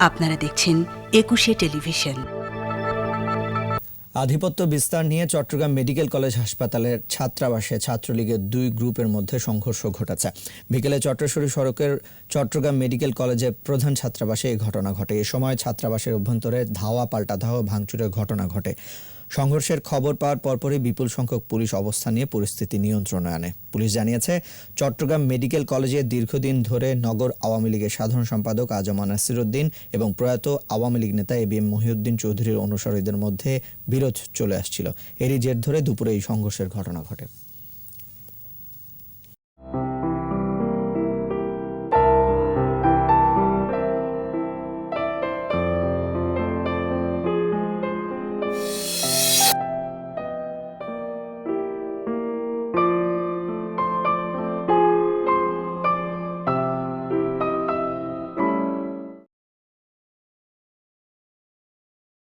আপনারা দেখছেন একুশে টেলিভিশন। আধিপত্য বিস্তার নিয়ে চট্টগ্রাম মেডিকেল কলেজ হাসপাতালের ছাত্রাবাসে ছাত্রলীগের দুই গ্রুপের মধ্যে সংঘর্ষ ঘটেছে। বিকেলে চট্টেশ্বরী সড়কের চট্টগ্রাম মেডিকেল কলেজের প্রধান ছাত্রাবাসে এই ঘটনা ঘটে। এ সময় ছাত্রাবাসের অভ্যন্তরে ধাওয়া পাল্টা ধাওয়া ভাঙচুরের ঘটনা ঘটে। সংঘর্ষের খবর পাওয়ার পরপরই বিপুল সংখ্যক পুলিশ অবস্থান নিয়ে পরিস্থিতি নিয়ন্ত্রণে আনে। পুলিশ জানিয়েছে, চট্টগ্রাম মেডিকেল কলেজে দীর্ঘদিন ধরে নগর আওয়ামী লীগের সাধারণ সম্পাদক আজম নাসিরুদ্দিন এবং প্রয়াত আওয়ামী লীগ নেতা এ বি এম মহিউদ্দিন চৌধুরীর অনুসারীদের মধ্যে বিরোধ চলে আসছিল। এরই জের ধরে দুপুরে এই সংঘর্ষের ঘটনা ঘটে।